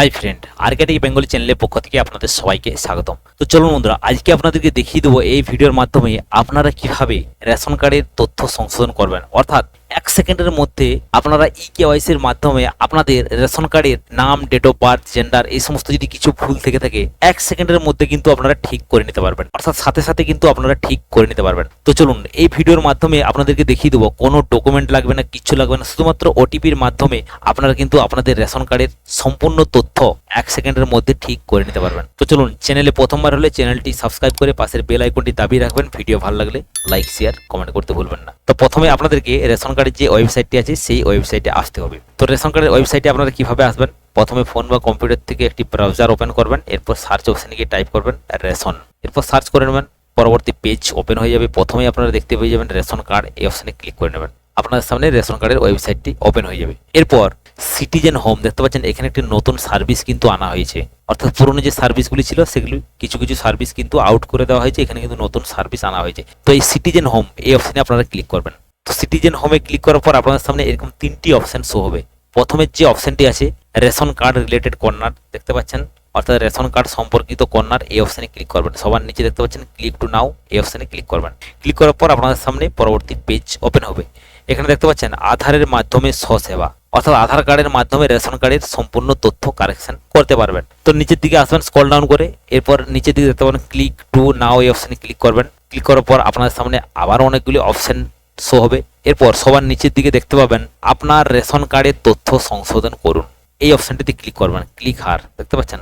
Hi friend Arctic Bengali চ্যানেলের পক্ষ থেকে আপনাদের সবাইকে স্বাগতম। তো চলুন বন্ধুরা, আজকে আপনাদেরকে দেখিয়ে দেবো এই ভিডিওর মাধ্যমে আপনারা কীভাবে রেশন কার্ডের তথ্য সংশোধন করবেন। অর্থাৎ এক সেকেন্ডের মধ্যে আপনারা ই কেওয়াইসির মাধ্যমে আপনাদের রেশন কার্ডের নাম ডেট অফ বার্থ জেন্ডার এই সমস্ত যদি কিছু ভুল থেকে থাকে, এক সেকেন্ডের মধ্যে কিন্তু আপনারা ঠিক করে নিতে পারবেন। অর্থাৎ সাথে সাথে কিন্তু আপনারা ঠিক করে নিতে পারবেন। তো চলুন, এই ভিডিওর মাধ্যমে আপনাদেরকে দেখিয়ে দেবো, কোনো ডকুমেন্ট লাগবে না, কিচ্ছু লাগবে না, শুধুমাত্র ওটিপির মাধ্যমে আপনারা কিন্তু আপনাদের রেশন কার্ডের সম্পূর্ণ তথ্য এক সেকেন্ডের মধ্যে ঠিক করে নিতে পারবেন। তো চলুন চ্যানেলে প্রথমবার হলে চ্যানেলটি সাবস্ক্রাইব করে পাশের বেল আইকনটি দাবিয়ে রাখবেন। ভিডিও ভালো লাগলে লাইক শেয়ার কমেন্ট করতে ভুলবেন না। তো প্রথমে আপনাদেরকে রেশন কার্ডের যে ওয়েবসাইটটি আছে, সেই ওয়েবসাইটে আসতে হবে। তো রেশন কার্ডের ওয়েবসাইটে আপনারা কীভাবে আসবেন? প্রথমে ফোন বা কম্পিউটার থেকে একটি ব্রাউজার ওপেন করবেন, এরপর সার্চ অপশানে গিয়ে টাইপ করবেন রেশন। এরপর সার্চ করে নেবেন, পরবর্তী পেজ ওপেন হয়ে যাবে। প্রথমেই আপনারা দেখতে পেয়ে যাবেন রেশন কার্ড এই অপশানে ক্লিক করে নেবেন। আপনাদের সামনে রেশন কার্ডের ওয়েবসাইটটি ওপেন হয়ে যাবে। এরপর সিটিজেন হোম দেখতে পাচ্ছেন এখানে একটি নতুন সার্ভিস কিন্তু আনা হয়েছে। অর্থাৎ পুরনো যে সার্ভিসগুলি ছিল, সেগুলি কিছু কিছু সার্ভিস কিন্তু আউট করে দেওয়া হয়েছে। এখানে কিন্তু নতুন সার্ভিস আনা হয়েছে। তো এই সিটিজেন হোম এই অপশানে আপনারা ক্লিক করবেন। তো সিটিজেন হোমে ক্লিক করার পর আপনাদের সামনে এরকম তিনটি অপশন শো হবে। প্রথমে যে অপশনটি আছে রেশন কার্ড রিলেটেড কর্নার দেখতে পাচ্ছেন? অর্থাৎ রেশন কার্ড সম্পর্কিত কর্নার এই অপশানে ক্লিক করবেন। সবার নিচে দেখতে পাচ্ছেন ক্লিক টু নাও এই অপশানে ক্লিক করবেন। ক্লিক করার পর আপনাদের সামনে পরবর্তী পেজ ওপেন হবে। এখানে দেখতে পাচ্ছেন, আধারের মাধ্যমে স্বসেবা, অর্থাৎ আধার কার্ডের মাধ্যমে রেশন কার্ডের সম্পূর্ণ তথ্য কারেকশন করতে পারবেন। তো নিচের দিকে আসবেন স্কল ডাউন করে, এরপর নিচের দিকে দেখতে পাবেন ক্লিক টু নাও এই অপশানে ক্লিক করবেন। ক্লিক করার পর আপনাদের সামনে আবার অনেকগুলি অপশন শো হবে। এরপর সবার নিচের দিকে দেখতে পাবেন আপনার রেশন কার্ডের তথ্য সংশোধন করুন। এই অপশনটিতে ক্লিক করবেন ক্লিক হার। দেখতে পাচ্ছেন?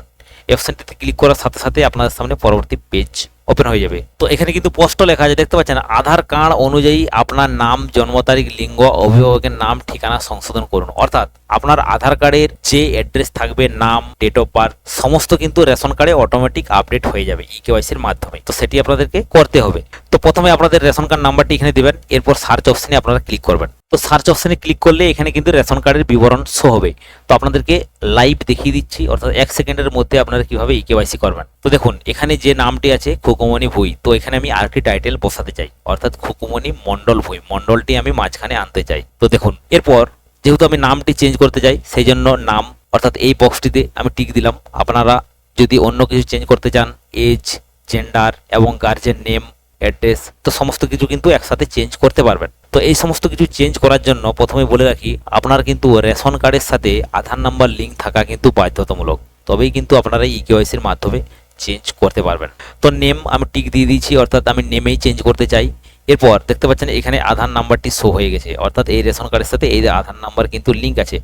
এই অপশনটিতে ক্লিক করার সাথে সাথে আপনাদের সামনে পরবর্তী পেজ ওপেন হয়ে যাবে। তো এখানে কিন্তু স্পষ্ট লেখা আছে, দেখতে পাচ্ছেন, আধার কার্ড অনুযায়ী আপনার নাম, জন্ম তারিখ, লিঙ্গ, অভিভাবকের নাম, ঠিকানা সংশোধন করুন। অর্থাৎ আপনার আধার কার্ডের যে অ্যাড্রেস থাকবে, নাম ডেট অফ বার্থ সমস্ত কিন্তু রেশন কার্ডে অটোমেটিক আপডেট হয়ে যাবে ই কেওয়াইসির মাধ্যমে। তো সেটি আপনাদেরকে করতে হবে। তো প্রথমে আপনাদের রেশন কার্ড নাম্বারটি এখানে দিবেন, এরপর সার্চ অপশনে আপনারা ক্লিক করবেন। তো সার্চ অপশনে ক্লিক করলে এখানে কিন্তু রেশন কার্ডের বিবরণ শো হবে। তো আপনাদেরকে লাইভ দেখিয়ে দিচ্ছি, অর্থাৎ এক সেকেন্ডের মধ্যে আপনারা কীভাবে ই কেওয়াইসি করবেন। তো দেখুন, এখানে যে নামটি আছে, খুকুমণি ভুই, তো এখানে আমি আরেকটি টাইটেল বসাতে চাই, অর্থাৎ খুকুমণি মন্ডল ভুই। মন্ডলটি আমি মাঝখানে আনতে চাই। তো দেখুন, এরপর যেহেতু আমি নামটি চেঞ্জ করতে চাই সেই জন্য নাম, অর্থাৎ এই বক্সটিতে আমি টিক দিলাম। আপনারা যদি অন্য কিছু চেঞ্জ করতে চান এজ জেন্ডার এবং গার্জেন নেম অ্যাড্রেস তো সমস্ত কিছু কিন্তু একসাথে চেঞ্জ করতে পারবেন। তো এই সমস্ত কিছু চেঞ্জ করার জন্য প্রথমে বলে রাখি, আপনার কিন্তু রেশন কার্ডের সাথে আধার নাম্বার লিঙ্ক থাকা কিন্তু বাধ্যতামূলক। তবেই কিন্তু আপনারা ই কেওয়াইসির মাধ্যমে চেঞ্জ করতে পারবেন। তো নেম আমি টিক দিয়ে দিয়েছি, অর্থাৎ আমি নেমেই চেঞ্জ করতে চাই। এরপর দেখতে পাচ্ছেন এখানে আধার নাম্বারটি শো হয়ে গেছে, অর্থাৎ এই রেশন কার্ডের সাথে এই আধার নাম্বার কিন্তু লিঙ্ক আছে।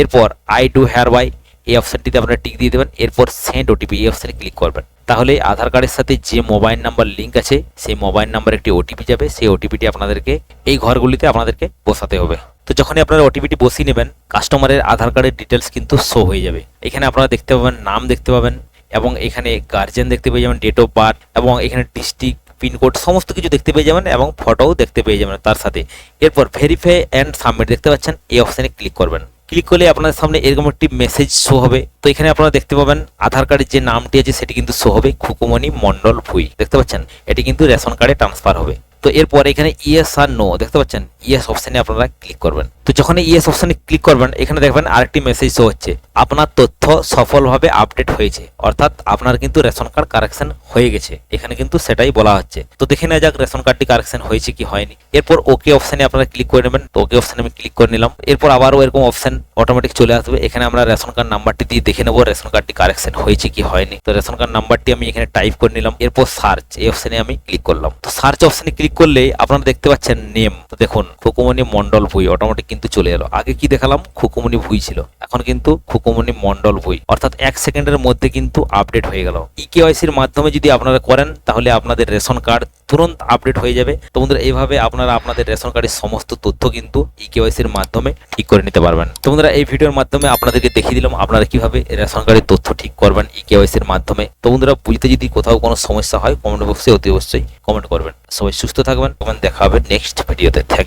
এরপর আই ডু হেয়ার বাই এই অপশানটিতে আপনারা টিক দিয়ে দেবেন, এরপর সেন্ড ওটিপি এই অপশানে ক্লিক করবেন। তাহলে আধার কার্ডের সাথে যে মোবাইল নাম্বার লিঙ্ক আছে, সেই মোবাইল নাম্বার একটি ওটিপি যাবে। সেই ওটিপিটি আপনাদেরকে এই ঘরগুলিতে আপনাদেরকে বসাতে হবে। তো যখনই আপনারা ওটিপিটি বসিয়ে নেবেন কাস্টমারের আধার কার্ডের ডিটেলস কিন্তু শো হয়ে যাবে। এখানে আপনারা দেখতে পাবেন, নাম দেখতে পাবেন এবং এখানে গার্জেন দেখতে পেয়ে যাবেন ডেট অফ বার্থ এবং এখানে ডিস্ট্রিক্ট পিনকোড সমস্ত কিছু দেখতে পেয়ে যাবেন এবং ফটোও দেখতে পেয়ে যাবেন তার সাথে। এরপর ভেরিফাই অ্যান্ড সাবমিট দেখতে পাচ্ছেন, এই অপশানে ক্লিক করবেন। ক্লিক করলে আপনাদের সামনে এরকম একটি মেসেজ শো হবে। তো এখানে আপনারা দেখতে পাবেন আধার কার্ডের যে নামটি আছে সেটি কিন্তু শো হবে খুকুমণি মন্ডল ভুই। দেখতে পাচ্ছেন? এটি কিন্তু রেশন কার্ডে ট্রান্সফার হবে। তো এরপর এখানে ইয়েস আর নো দেখতে পাচ্ছেন? ইয়েস অপশানে আপনারা ক্লিক করবেন। তো যখন ইয়েস অপশানে ক্লিক করবেন, এখানে দেখবেন আরেকটি মেসেজ শো হচ্ছে। আপনার তথ্য সফলভাবে আপডেট হয়েছে, অর্থাৎ আপনার কিন্তু রেশন কার্ড কারেকশন হয়ে গেছে। এখানে কিন্তু সেটাই বলা হচ্ছে। তো দেখে নেওয়া যাক রেশন কার্ডটি কারেকশন হয়েছে কি হয়নি। এরপর ওকে অপশানে আপনারা ক্লিক করে নেবেন। তো ওকে অপশানে আমি ক্লিক করে নিলাম। এরপর আবারও এরকম অপশন অটোমেটিক চলে আসবে। এখানে আমরা রেশন কার্ড নাম্বারটি দিয়ে দেখে নেব রেশন কার্ডটি কারেকশন হয়েছে কি হয়নি। তো রেশন কার্ড নাম্বারটি আমি এখানে টাইপ করে নিলাম। এরপর সার্চ এই অপশানে আমি ক্লিক করলাম। তো সার্চ অপশানে ক্লিক করলে আপনারা দেখতে পাচ্ছেন নেম তো দেখুন, খুকুমণি মন্ডল ভুই অটোমেটিক কিন্তু চলে এলো। আগে কি দেখালাম? খুকুমণি ভুই ছিল। এখন কিন্তু খুকুমণি মন্ডল ভুই। অর্থাৎ এক সেকেন্ডের মধ্যে কিন্তু আপডেট হয়ে গেল। ই কেওয়াইসির মাধ্যমে যদি আপনারা করেন, তাহলে আপনাদের রেশন কার্ড তুরন্ত আপডেট হয়ে যাবে। তো বন্ধুরা, এইভাবে আপনারা আপনাদের রেশন কার্ডের সমস্ত তথ্য কিন্তু ই কেওয়াইসির মাধ্যমে ঠিক করে নিতে পারবেন। তো বন্ধুরা, এই ভিডিওর মাধ্যমে আপনাদেরকে দেখিয়ে দিলাম আপনারা কীভাবে রেশন কার্ডের তথ্য ঠিক করবেন ই কেওয়াইসির মাধ্যমে। তো বন্ধুরা বুঝতে যদি কোথাও কোনো সমস্যা হয় কমেন্ট বক্সে অতি অবশ্যই কমেন্ট করবেন। সবাই সুস্থ থাকবেন, এবং দেখা হবে নেক্সট ভিডিওতে থ্যাংক